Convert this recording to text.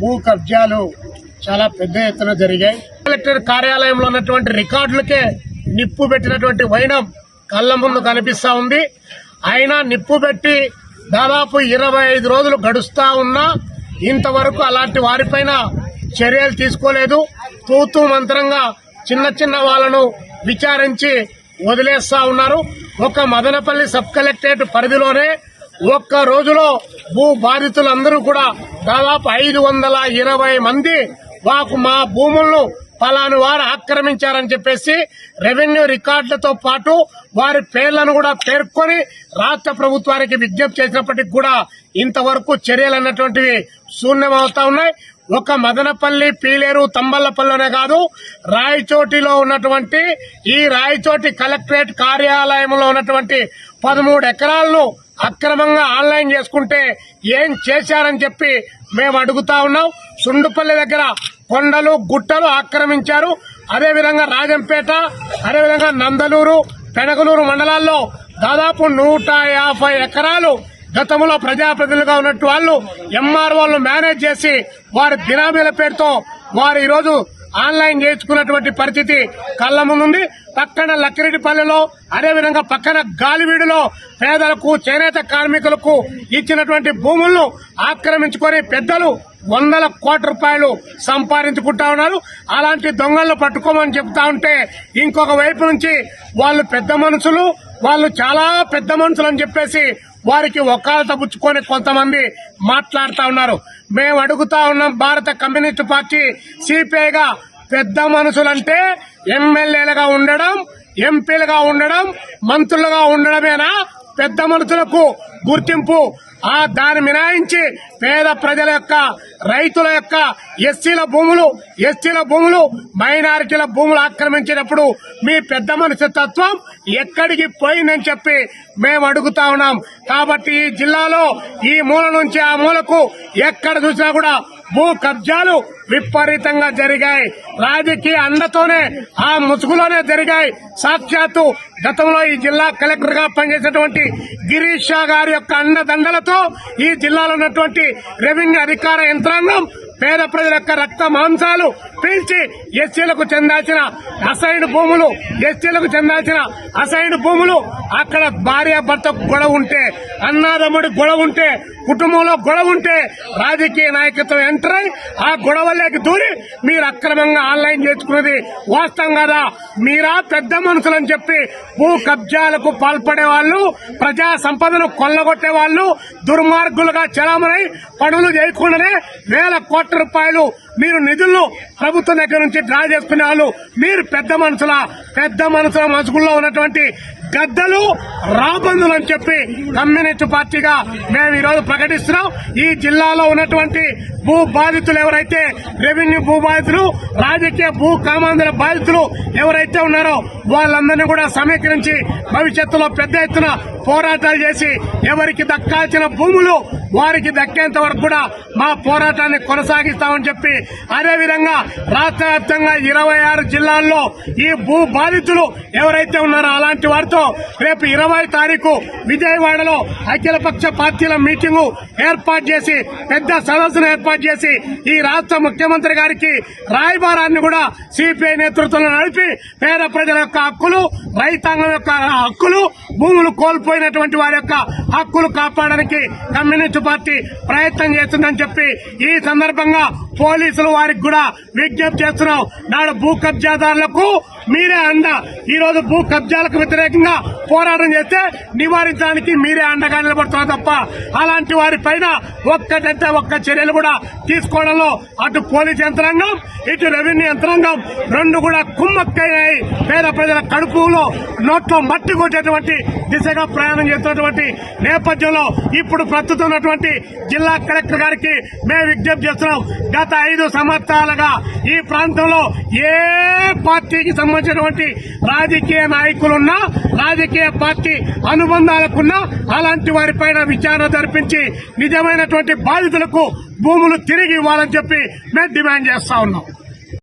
భూ కబ్జాలు చాలా పెద్ద ఎత్తున జరిగాయి. కలెక్టర్ కార్యాలయంలో ఉన్నటువంటి రికార్డులకే నిప్పు పెట్టినటువంటి వైనం కళ్ళ ముందు కనిపిస్తా ఉంది. అయినా నిప్పు పెట్టి దాదాపు ఇరవై ఐదు రోజులు గడుస్తూ ఉన్నా ఇంతవరకు అలాంటి వారిపైన చర్యలు తీసుకోలేదు. తూతూ మంత్రంగా చిన్న చిన్న వాళ్ళను విచారించి వదిలేస్తా ఉన్నారు. ఒక మదనపల్లి సబ్ కలెక్టరేట్ పరిధిలోనే ఒక్క రోజులో భూ బాధితులందరూ కూడా దాదాపు ఐదు వందల ఇరవై మంది మాకు మా భూములను పలాను వారు ఆక్రమించారని చెప్పేసి రెవెన్యూ రికార్డులతో పాటు వారి పేర్లను కూడా పేర్కొని రాష్ట్ర ప్రభుత్వానికి విజ్ఞప్తి చేసినప్పటికీ కూడా ఇంతవరకు చర్యలు అన్నటువంటివి శూన్యమవుతా ఉన్నాయి. ఒక మదనపల్లి పీలేరు తంబల్లపల్లిలోనే కాదు రాయచోటిలో ఉన్నటువంటి ఈ రాయచోటి కలెక్టరేట్ కార్యాలయంలో ఉన్నటువంటి పదమూడు ఎకరాలను అక్రమంగా ఆన్లైన్ చేసుకుంటే ఏం చేశారని చెప్పి మేము అడుగుతా ఉన్నాం. సుండుపల్లి దగ్గర కొండలు గుట్టలు ఆక్రమించారు. అదేవిధంగా రాజంపేట అదేవిధంగా నందలూరు పెనగలూరు మండలాల్లో దాదాపు నూట యాభై ఎకరాలు గతంలో ప్రజాప్రతినిధులుగా ఉన్నట్టు వాళ్ళు ఎంఆర్ఓలను మేనేజ్ చేసి వారి బినామీల పేరుతో వారు ఈరోజు ఆన్లైన్ చేయించుకున్నటువంటి పరిస్థితి కళ్ళ ముందుంది. పక్కన లక్కిరెడ్డిపల్లెలో అదేవిధంగా పక్కన గాలివీడులో పేదలకు చేనేత కార్మికులకు ఇచ్చినటువంటి భూములను ఆక్రమించుకొని పెద్దలు వందల కోట్ల రూపాయలు సంపాదించుకుంటా ఉన్నారు. అలాంటి దొంగలను పట్టుకోమని చెప్తా ఉంటే ఇంకొక వైపు నుంచి వాళ్ళు పెద్ద మనుషులు వాళ్ళు చాలా పెద్ద మనుషులు అని చెప్పేసి వారికి ఒక్కాలత పుచ్చుకొని కొంతమంది మాట్లాడుతూ ఉన్నారు. మేము అడుగుతా ఉన్నాం భారత కమ్యూనిస్ట్ పార్టీ సిపిఐగా పెద్ద మనుషులంటే ఎమ్మెల్యేలుగా ఉండడం ఎంపీలుగా ఉండడం మంత్రులుగా ఉండడమేనా? పెద్ద మనుషులకు గుర్తింపు. ఆ దాన్ని మినాయించి పేద ప్రజల యొక్క రైతుల యొక్క ఎస్సీల భూములు ఎస్టీల భూములు మైనారిటీల భూములు ఆక్రమించినప్పుడు మీ పెద్ద మనిషి తత్వం ఎక్కడికి పోయిందని చెప్పి మేము అడుగుతా ఉన్నాం. కాబట్టి ఈ జిల్లాలో ఈ మూల నుంచి ఆ మూలకు ఎక్కడ చూసినా కూడా భూ కబ్జాలు విపరీతంగా జరిగాయి. రాజకీయ అండతోనే ఆ ముసుగులోనే జరిగాయి. సాక్షాత్తు గతంలో ఈ జిల్లా కలెక్టర్గా పనిచేసినటువంటి గిరీష్ షా గారి యొక్క అండదండలతో ఈ జిల్లాలో ఉన్నటువంటి రెవెన్యూ అధికార యంత్రాంగం పేద ప్రజల యొక్క రక్త మాంసాలు పీల్చి ఎస్సీలకు చెందాల్సిన అసైన్ భూములు ఎస్టీలకు చెందాల్సిన అసైన్ భూములు అక్కడ భార్య భర్త గొడవ ఉంటే అన్నాదమ్ముడి గొడవ ఉంటే కుటుంబంలో గొడవ ఉంటే రాజకీయ నాయకత్వం ఎంటర్ అయి ఆ గొడవలోకి దూరి మీరు అక్రమంగా ఆన్లైన్ చేసుకున్నది వాస్తవం కదా? మీరా పెద్ద మనుషులని చెప్పి భూ కబ్జాలకు పాల్పడే వాళ్ళు ప్రజా సంపదను కొల్లగొట్టే వాళ్ళు దుర్మార్గులుగా చలామణై పనులు చేయకుండానే వేల కోట్ల రూపాయలు మీరు నిధులు ప్రభుత్వం దగ్గర నుంచి డ్రా చేసుకునే వాళ్ళు. మీరు పెద్ద మనుషుల పెద్ద మనుషుల మనసుకుల్లో ఉన్నటువంటి గద్దలు రాబందులు అని చెప్పి కమ్యూనిస్ట్ పార్టీగా మేము ఈరోజు ప్రకటిస్తున్నాం. ఈ జిల్లాలో ఉన్నటువంటి భూ బాధితులు ఎవరైతే రెవెన్యూ భూ బాధితులు రాజకీయ భూ కామాంధ్ర బాధితులు ఎవరైతే ఉన్నారో వాళ్ళందరినీ కూడా సమీకరించి భవిష్యత్తులో పెద్ద ఎత్తున పోరాటాలు చేసి ఎవరికి దక్కాల్సిన భూములు వారికి దక్కేంత వరకు కూడా మా పోరాటాన్ని కొనసాగిస్తామని చెప్పి అదేవిధంగా రాష్ట్ర వ్యాప్తంగా ఇరవై ఆరు జిల్లాల్లో ఈ భూ బాధితులు ఎవరైతే ఉన్నారో అలాంటి వారితో రేపు ఇరవై తారీఖు విజయవాడలో అఖిలపక్ష పార్టీల మీటింగు ఏర్పాటు చేసి పెద్ద సదస్సును ఏర్పాటు చేసి ఈ రాష్ట్ర ముఖ్యమంత్రి గారికి రాయబారాన్ని కూడా సిపిఐ నేతృత్వంలో నడిపి పేద ప్రజల యొక్క హక్కులు రైతాంగం యొక్క హక్కులు భూములు కోల్పోయినటువంటి వారి యొక్క హక్కులు కాపాడడానికి కమ్యూనిస్ట్ పార్టీ ప్రయత్నం చేస్తుందని చెప్పి ఈ సందర్భంగా పోలీసులు వారికి కూడా విజ్ఞప్తి చేస్తున్నాం. నాడు భూ కబ్జాదారులకు మీరే అండ ఈరోజు భూ కబ్జాలకు వ్యతిరేకంగా పోరాటం చేస్తే నివారించడానికి మీరే అండగా నిలబడుతున్నారు తప్ప అలాంటి వారి పైన ఒక్కటంటే ఒక్క చర్యలు కూడా తీసుకోవడంలో అటు పోలీస్ యంత్రాంగం ఇటు రెవెన్యూ యంత్రాంగం రెండు కూడా కుమ్మక్కైనాయి పేద ప్రజల కడుపులో నోట్లో మట్టి కొట్టేటువంటి దిశగా ప్రయాణం చేస్తున్నటువంటి నేపథ్యంలో ఇప్పుడు ప్రస్తుతం ఉన్నటువంటి జిల్లా కలెక్టర్ గారికి మేము విజ్ఞప్తి చేస్తున్నాం. గత ఐదు సంవత్సరాలుగా ఈ ప్రాంతంలో ఏ పార్టీకి సంబంధించినటువంటి రాజకీయ నాయకులున్నా రాజకీయ పార్టీ అనుబంధాలకున్నా అలాంటి వారిపైన విచారణ జరిపించి నిజమైనటువంటి బాధితులకు భూములు తిరిగి ఇవ్వాలని చెప్పి మేము డిమాండ్ చేస్తా ఉన్నాం.